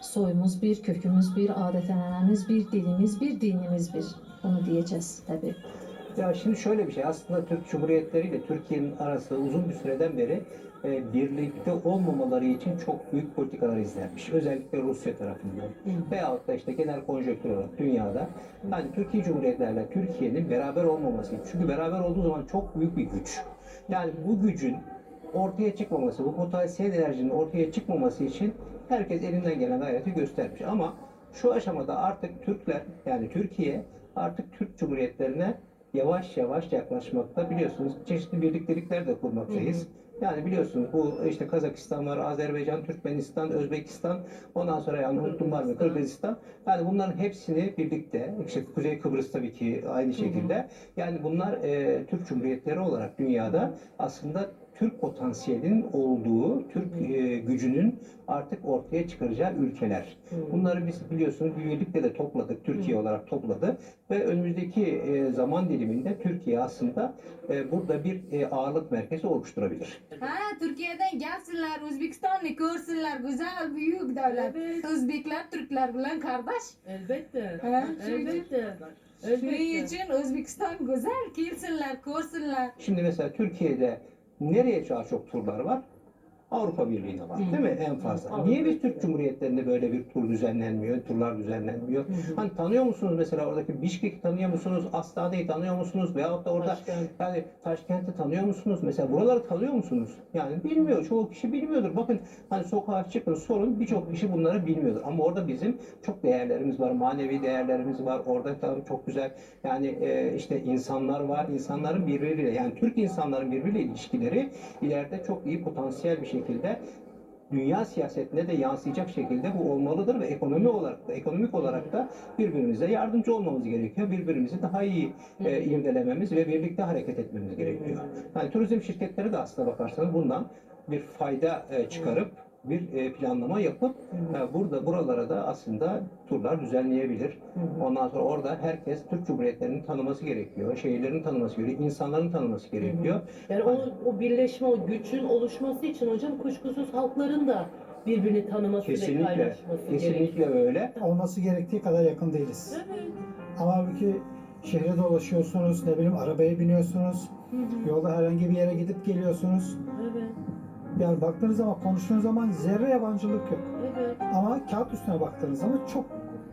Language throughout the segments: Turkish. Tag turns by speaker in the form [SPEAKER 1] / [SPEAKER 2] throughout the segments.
[SPEAKER 1] Soyumuz bir, kökümüz bir, adethanemiz bir, dilimiz bir, dinimiz bir. Bunu diyeceğiz tabii.
[SPEAKER 2] Ya şimdi şöyle bir şey aslında Türk Cumhuriyetleri ile Türkiye'nin arası uzun bir süreden beri e, birlikte olmamaları için çok büyük politikalar izlenmiş. Özellikle Rusya tarafından. Veyahut da işte genel konjonktür olarak dünyada. Yani Türkiye Cumhuriyetlerle Türkiye'nin beraber olmaması. Çünkü beraber olduğu zaman çok büyük bir güç. Yani bu gücün ortaya çıkmaması, bu potansiyel enerjinin ortaya çıkmaması için herkes elinden gelen gayreti göstermiş. Ama şu aşamada artık Türkler yani Türkiye artık Türk Cumhuriyetlerine yavaş yavaş yaklaşmakta biliyorsunuz çeşitli birliktelikler de kurmaktayız. Yani biliyorsunuz bu işte Kazakistan var, Azerbaycan, Türkmenistan, Özbekistan, ondan sonra yani unuttum var mı Kırgızistan. Yani bunların hepsini birlikte, işte Kuzey Kıbrıs tabii ki aynı şekilde. Yani bunlar e, Türk Cumhuriyetleri olarak dünyada aslında Türk potansiyelinin olduğu, Türk e, gücünün artık ortaya çıkaracağı ülkeler. Bunları biz biliyorsunuz birlikte de topladık, Türkiye olarak topladı ve önümüzdeki e, zaman diliminde Türkiye aslında e, burada bir e, ağırlık merkezi oluşturabilir.
[SPEAKER 3] Ha Türkiye'den gelsinler, Özbekistan'ı görsünler, güzel büyük devlet.
[SPEAKER 4] Evet.
[SPEAKER 3] Özbekler Türkler bilen kardeş.
[SPEAKER 4] Elbette.
[SPEAKER 3] Ha, şunun
[SPEAKER 4] Elbette.
[SPEAKER 3] Şunun
[SPEAKER 4] Elbette.
[SPEAKER 3] için Özbekistan güzel, gelsinler, görsünler.
[SPEAKER 2] Şimdi mesela Türkiye'de nereye çok turlar var? Avrupa Birliği'ne var değil mi en fazla? Niye biz. Türk Cumhuriyetlerinde böyle bir tur düzenlenmiyor, turlar düzenlenmiyor? Hani tanıyor musunuz mesela oradaki Bişkek'i tanıyor musunuz, Astana'yı tanıyor musunuz veyahut da orada
[SPEAKER 4] Taşkent.
[SPEAKER 2] yani Taşkent'i tanıyor musunuz? Mesela buraları tanıyor musunuz? Yani bilmiyor, çoğu kişi bilmiyordur. Bakın hani sokağa çıkın sorun birçok kişi bunları bilmiyordur. Ama orada bizim çok değerlerimiz var, manevi değerlerimiz var. Orada tabii çok güzel yani e, işte insanlar var. İnsanların birbiriyle yani Türk insanların birbiriyle ilişkileri ileride çok iyi potansiyel bir şekilde dünya siyasetine de yansıyacak şekilde bu olmalıdır ve ekonomi olarak da ekonomik olarak da birbirimize yardımcı olmamız gerekiyor. Birbirimizi daha iyi e, irdelememiz ve birlikte hareket etmemiz gerekiyor. Yani turizm şirketleri de aslına bakarsanız bundan bir fayda e, çıkarıp bir e, planlama yapıp e, burada buralara da aslında turlar düzenleyebilir. Ondan sonra orada herkes Türk Cumhuriyetlerini tanıması gerekiyor, şehirlerini tanıması gerekiyor, insanların tanıması gerekiyor.
[SPEAKER 4] Yani o, o birleşme, o gücün oluşması için hocam kuşkusuz halkların da birbirini tanıması ve
[SPEAKER 2] Kesinlikle,
[SPEAKER 4] kaynaşması gerekiyor.
[SPEAKER 2] kesinlikle öyle.
[SPEAKER 5] olması gerektiği kadar yakın değiliz.
[SPEAKER 4] Evet.
[SPEAKER 5] Ama halbuki şehre dolaşıyorsunuz, ne bileyim arabaya biniyorsunuz, yolda herhangi bir yere gidip geliyorsunuz.
[SPEAKER 4] Evet.
[SPEAKER 5] Yani baktığınız zaman, konuştuğunuz zaman zerre yabancılık yok.
[SPEAKER 4] Evet.
[SPEAKER 5] Ama kağıt üstüne baktığınız zaman çok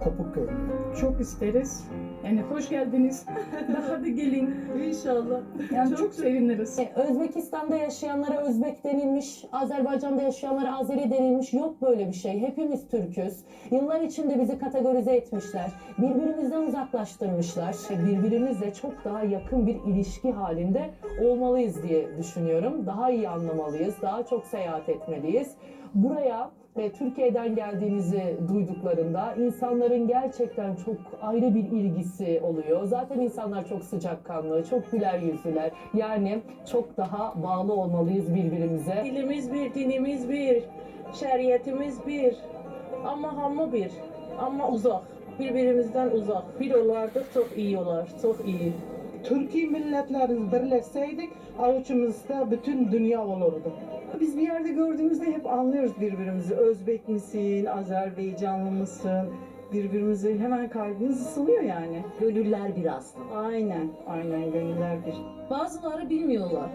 [SPEAKER 5] kopuk görünüyor.
[SPEAKER 6] Çok isteriz. Yani hoş geldiniz. Daha da gelin.
[SPEAKER 4] İnşallah.
[SPEAKER 6] Yani
[SPEAKER 4] Çok
[SPEAKER 6] çok, seviniriz.
[SPEAKER 7] E, Özbekistan'da yaşayanlara Özbek denilmiş, Azerbaycan'da yaşayanlara Azeri denilmiş. Yok böyle bir şey. Hepimiz Türküz. Yıllar içinde bizi kategorize etmişler. Birbirimizden uzaklaştırmışlar. E, Birbirimizle çok daha yakın bir ilişki halinde olmalıyız diye düşünüyorum. Daha iyi anlamalıyız. Daha çok seyahat etmeliyiz. Buraya ve Türkiye'den geldiğinizi duyduklarında insanların gerçekten çok ayrı bir ilgisi oluyor. Zaten insanlar çok sıcakkanlı, çok güler yüzlüler. Yani çok daha bağlı olmalıyız birbirimize.
[SPEAKER 4] Dilimiz bir, dinimiz bir, şeriyetimiz bir. Ama hamı bir. Ama uzak. Birbirimizden uzak. Bir olardı çok iyi olar. Çok iyi.
[SPEAKER 8] Türkiye milletlerimiz birleşseydik avucumuzda bütün dünya olurdu. Biz bir yerde gördüğümüzde hep anlıyoruz birbirimizi. Özbek misin, Azerbaycanlı mısın? Birbirimizi hemen kalbimiz ısınıyor yani.
[SPEAKER 9] Gönüller bir aslında.
[SPEAKER 8] Aynen, aynen gönüller bir.
[SPEAKER 9] Bazıları bilmiyorlar.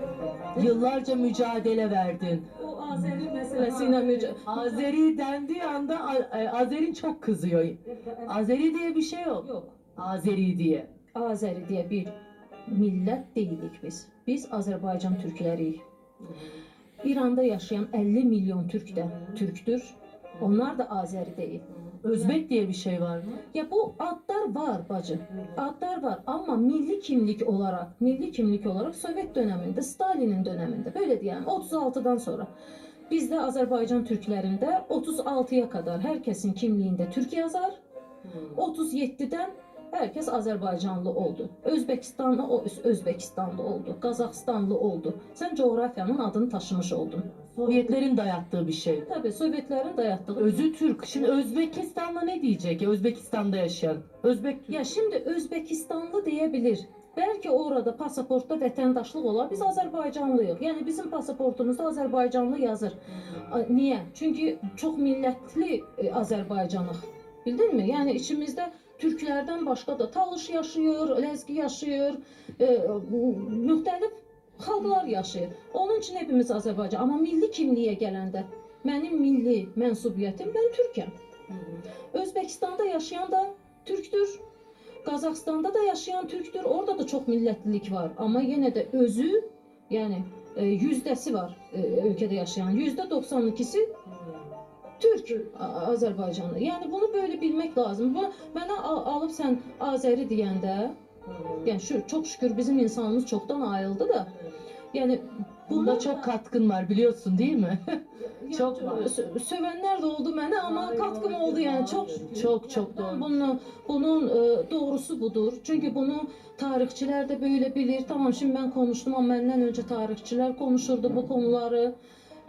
[SPEAKER 9] Yıllarca mücadele verdin.
[SPEAKER 1] O Azeri
[SPEAKER 9] Meselesine müca- Azeri dendiği anda A- Azer'in çok kızıyor. Azeri diye bir şey yok.
[SPEAKER 1] Yok.
[SPEAKER 9] Azeri diye.
[SPEAKER 1] Azeri diye bir millət deyilik biz. Biz Azərbaycan türkləriyik. İranda yaşayan 50 milyon türk də türktür. Onlar da Azeri değil.
[SPEAKER 9] Özbek diye bir şey var mı?
[SPEAKER 1] Ya bu adlar var bacı. Adlar var ama milli kimlik olarak, milli kimlik olarak Sovet döneminde, Stalin'in döneminde böyle diyelim 36'dan sonra bizdə Azərbaycan türklərində 36-ya kadar herkesin kimliğinde Türk yazar. 37'den herkes Azerbaycanlı oldu. Özbekistanlı o Özbekistanlı oldu. Kazakstanlı oldu. Sen coğrafyanın adını taşımış oldun.
[SPEAKER 9] Sovyetlerin dayattığı bir şey.
[SPEAKER 1] Tabii Sovyetlerin dayattığı
[SPEAKER 9] Özü Türk. Şimdi Özbekistan'da ne diyecek? Özbekistan'da yaşayan. Özbek Türk.
[SPEAKER 1] Ya şimdi Özbekistanlı diyebilir. Bəlkə orada pasaportda vətəndaşlıq olar. Biz Azərbaycanlıyıq. Yəni bizim pasaportumuzda Azərbaycanlı yazır. Niyə? Çünki çox millətli e, Azərbaycanıq. Bildinmi? Yəni içimizdə türklərdən başqa da Talış yaşayır, Ləzgi yaşayır, e, müxtəlif xalqlar yaşayır. Onun üçün hepimiz Azərbaycan. Amma milli kimliyə gələndə mənim milli mənsubiyyətim mən türkəm. Özbəkistanda yaşayan da türkdür. Qazaxstanda da yaşayan türkdür. Orada da çox millətlilik var. Amma yenə də özü, yəni e, yüzdəsi var e, ölkədə yaşayan. Yüzdə 92-si Türk Azərbaycanlı. Yəni bunu böyle bilmək lazım. Bu mənə al- alıb sən Azəri deyəndə, yəni şu çox şükür bizim insanımız çoxdan ayıldı da. Yəni
[SPEAKER 9] Bunda çok katkın var biliyorsun değil mi? çok
[SPEAKER 1] çok
[SPEAKER 9] var.
[SPEAKER 1] sövənlər də oldu mənə, amma katkım oldu yəni çox
[SPEAKER 9] Çok çok doğru.
[SPEAKER 1] Bunu, bunun e, doğrusu budur. Çünkü bunu tarihçiler de böyle bilir. Tamam şimdi ben konuştum ama benden önce tarihçiler konuşurdu bu konuları.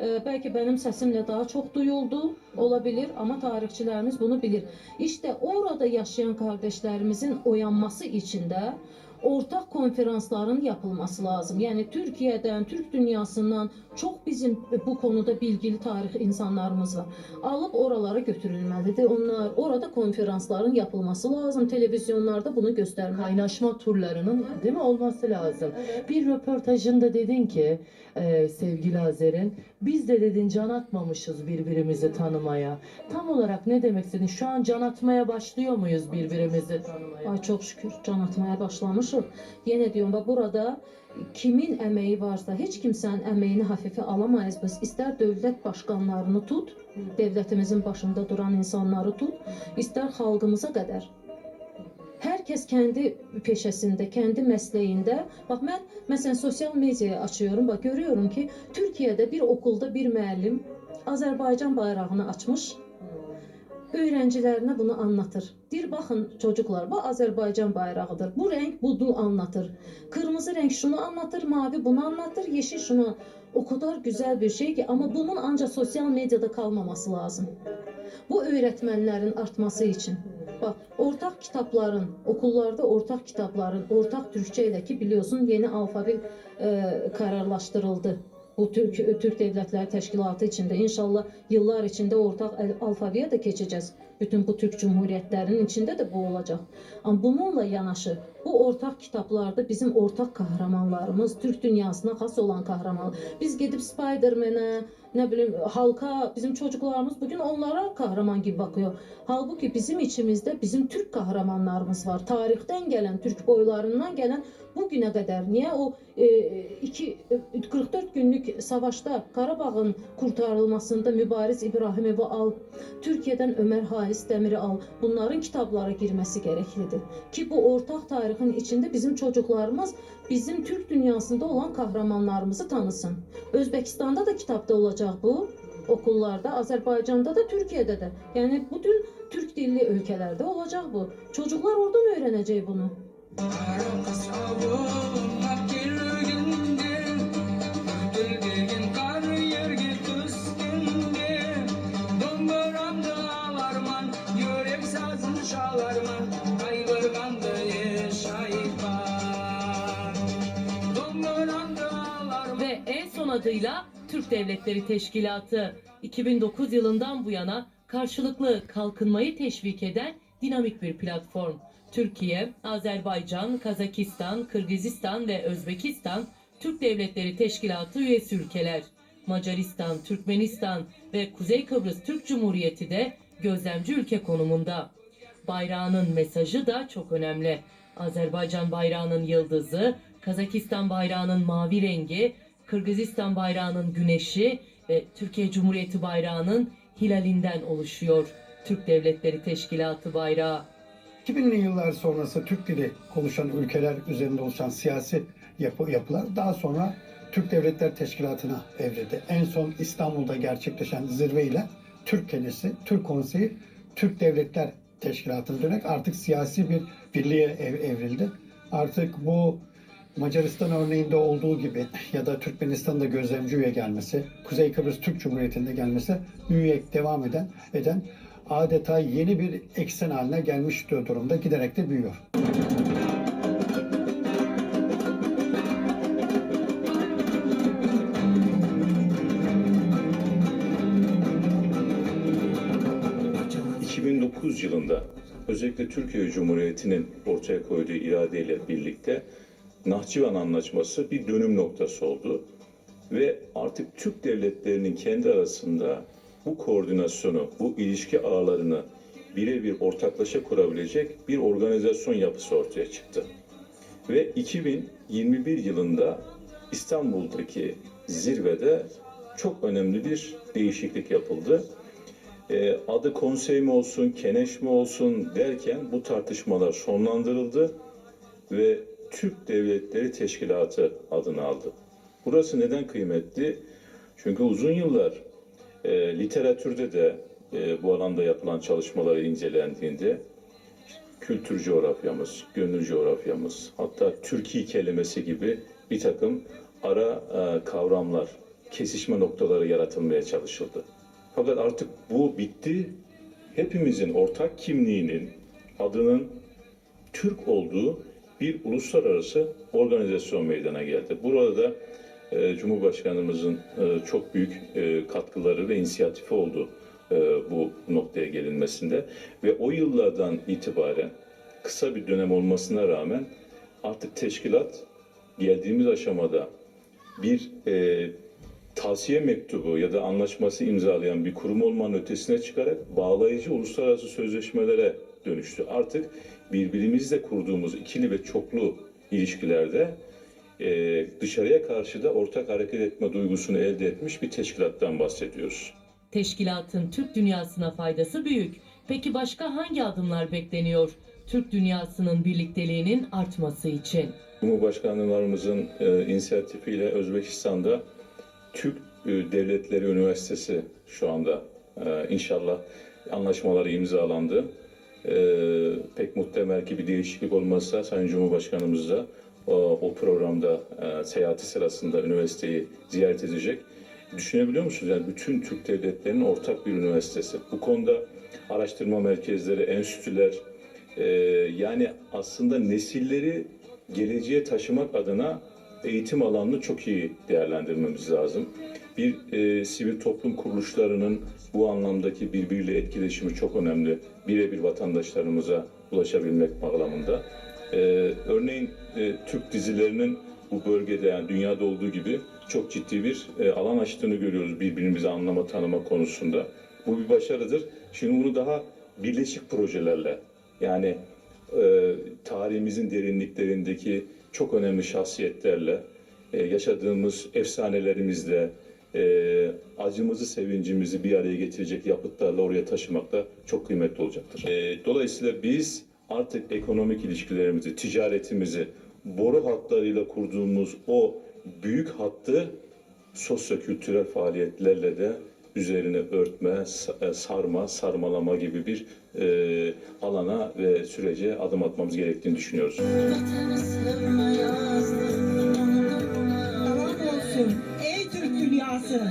[SPEAKER 1] E, belki benim sesimle daha çok duyuldu olabilir ama tarihçilerimiz bunu bilir. İşte orada yaşayan kardeşlerimizin oyanması için de ortak konferansların yapılması lazım. Yani Türkiye'den, Türk dünyasından çok bizim bu konuda bilgili tarih insanlarımız var. Alıp oralara götürülmelidir. Onlar orada konferansların yapılması lazım. Televizyonlarda bunu göstermeli.
[SPEAKER 9] Kaynaşma turlarının değil mi olması lazım. Bir röportajında dedin ki e, sevgili Azer'in biz de dedin can atmamışız birbirimizi tanımaya. Tam olarak ne demek istedin? Şu an can atmaya başlıyor muyuz birbirimizi tanımaya?
[SPEAKER 1] Ay çok şükür can atmaya başlamışıq. Yenə diyorum bak burada kimin əməyi varsa heç kimsenin əməyini hafifə alamayız biz. İstər dövlət başqanlarını tut, devlətimizin başında duran insanları tut, istər xalqımıza qədər. Hər kəs kəndi peşəsində, kəndi məsləyində. Bax mən məsələn sosial mediaya açıyorum, bax görüyorum ki, Türkiyədə bir okulda bir müəllim Azərbaycan bayrağını açmış, öğrencilerine bunu anlatır. Dir bakın çocuklar bu Azerbaycan bayrağıdır. Bu renk bunu anlatır. Kırmızı renk şunu anlatır, mavi bunu anlatır, yeşil şunu. O kadar güzel bir şey ki ama bunun ancak sosyal medyada kalmaması lazım. Bu öğretmenlerin artması için. Bak ortak kitapların, okullarda ortak kitapların, ortak Türkçe ile ki biliyorsun yeni alfabe e, kararlaştırıldı. Bu Türk, Türk Devletleri Teşkilatı içinde inşallah yıllar içinde ortak el- alfabeye de geçeceğiz. Bütün bu Türk Cumhuriyetlerinin içinde de bu olacak. Ama bununla yanaşı bu ortak kitaplarda bizim ortak kahramanlarımız, Türk dünyasına has olan kahraman. Biz gidip Spider-Man'e, ne bileyim halka, bizim çocuklarımız bugün onlara kahraman gibi bakıyor. Halbuki bizim içimizde bizim Türk kahramanlarımız var. Tarihten gelen, Türk boylarından gelen bugüne kadar. Niye o e, iki, e, 44 günlük savaşta Karabağ'ın kurtarılmasında Mübariz İbrahimovu al, Türkiye'den Ömer Halis Demir'i al. Bunların kitaplara girmesi gereklidir. Ki bu ortak tarihin içinde bizim çocuklarımız bizim Türk dünyasında olan kahramanlarımızı tanısın. Özbekistan'da da kitapta olacak bu okullarda, Azerbaycan'da da Türkiye'de de. Yani bütün Türk dilli ülkelerde olacak bu. Çocuklar oradan öğrenecek bunu.
[SPEAKER 9] Ve adıyla Türk Devletleri Teşkilatı 2009 yılından bu yana karşılıklı kalkınmayı teşvik eden dinamik bir platform. Türkiye, Azerbaycan, Kazakistan, Kırgızistan ve Özbekistan Türk Devletleri Teşkilatı üyesi ülkeler. Macaristan, Türkmenistan ve Kuzey Kıbrıs Türk Cumhuriyeti de gözlemci ülke konumunda. Bayrağının mesajı da çok önemli. Azerbaycan bayrağının yıldızı, Kazakistan bayrağının mavi rengi, Kırgızistan bayrağının güneşi ve Türkiye Cumhuriyeti bayrağının hilalinden oluşuyor. Türk Devletleri Teşkilatı bayrağı.
[SPEAKER 5] 2000'li yıllar sonrası Türk dili konuşan ülkeler üzerinde oluşan siyasi yapı, yapılar daha sonra Türk Devletler Teşkilatı'na evrildi. En son İstanbul'da gerçekleşen zirveyle Türk Kendisi, Türk Konseyi, Türk Devletler Teşkilatı'na dönerek artık siyasi bir birliğe ev, evrildi. Artık bu Macaristan örneğinde olduğu gibi ya da Türkmenistan'da gözlemci üye gelmesi, Kuzey Kıbrıs Türk Cumhuriyeti'nde gelmesi büyüyerek devam eden eden adeta yeni bir eksen haline gelmiş durumda giderek de büyüyor.
[SPEAKER 10] yılında özellikle Türkiye Cumhuriyeti'nin ortaya koyduğu iradeyle birlikte Nahçıvan Anlaşması bir dönüm noktası oldu. Ve artık Türk devletlerinin kendi arasında bu koordinasyonu, bu ilişki ağlarını birebir ortaklaşa kurabilecek bir organizasyon yapısı ortaya çıktı. Ve 2021 yılında İstanbul'daki zirvede çok önemli bir değişiklik yapıldı. Ee, adı konsey mi olsun, keneş mi olsun derken bu tartışmalar sonlandırıldı ve Türk Devletleri Teşkilatı adını aldı. Burası neden kıymetli? Çünkü uzun yıllar e, literatürde de e, bu alanda yapılan çalışmaları incelendiğinde kültür coğrafyamız, gönül coğrafyamız, hatta Türkiye kelimesi gibi bir takım ara e, kavramlar, kesişme noktaları yaratılmaya çalışıldı. Fakat artık bu bitti. Hepimizin ortak kimliğinin, adının Türk olduğu bir uluslararası organizasyon meydana geldi. Burada da e, Cumhurbaşkanımızın e, çok büyük e, katkıları ve inisiyatifi oldu e, bu noktaya gelinmesinde. Ve o yıllardan itibaren kısa bir dönem olmasına rağmen artık teşkilat geldiğimiz aşamada bir e, tavsiye mektubu ya da anlaşması imzalayan bir kurum olmanın ötesine çıkarak bağlayıcı uluslararası sözleşmelere dönüştü. Artık birbirimizle kurduğumuz ikili ve çoklu ilişkilerde e, dışarıya karşı da ortak hareket etme duygusunu elde etmiş bir teşkilattan bahsediyoruz.
[SPEAKER 9] Teşkilatın Türk dünyasına faydası büyük. Peki başka hangi adımlar bekleniyor Türk dünyasının birlikteliğinin artması için?
[SPEAKER 10] Cumhurbaşkanlarımızın e, inisiyatifiyle Özbekistan'da Türk e, Devletleri Üniversitesi şu anda e, inşallah anlaşmaları imzalandı. E, pek muhtemel ki bir değişiklik olmazsa Sayın Cumhurbaşkanımız da o, programda seyahati sırasında üniversiteyi ziyaret edecek. Düşünebiliyor musunuz? Yani bütün Türk devletlerinin ortak bir üniversitesi. Bu konuda araştırma merkezleri, enstitüler, yani aslında nesilleri geleceğe taşımak adına eğitim alanını çok iyi değerlendirmemiz lazım. Bir e, sivil toplum kuruluşlarının bu anlamdaki birbiriyle etkileşimi çok önemli. Birebir vatandaşlarımıza ulaşabilmek bağlamında. E, örneğin e, Türk dizilerinin bu bölgede yani dünyada olduğu gibi çok ciddi bir e, alan açtığını görüyoruz birbirimizi anlama tanıma konusunda. Bu bir başarıdır. Şimdi bunu daha birleşik projelerle yani e, tarihimizin derinliklerindeki çok önemli şahsiyetlerle, e, yaşadığımız efsanelerimizle, e, acımızı, sevincimizi bir araya getirecek yapıtlarla oraya taşımak da çok kıymetli olacaktır. E, dolayısıyla biz artık ekonomik ilişkilerimizi, ticaretimizi, boru hatlarıyla kurduğumuz o büyük hattı sosyo-kültürel faaliyetlerle de üzerine örtme, e, sarma, sarmalama gibi bir e, alana ve sürece adım atmamız gerektiğini düşünüyoruz.
[SPEAKER 11] Ey Türk dünyası.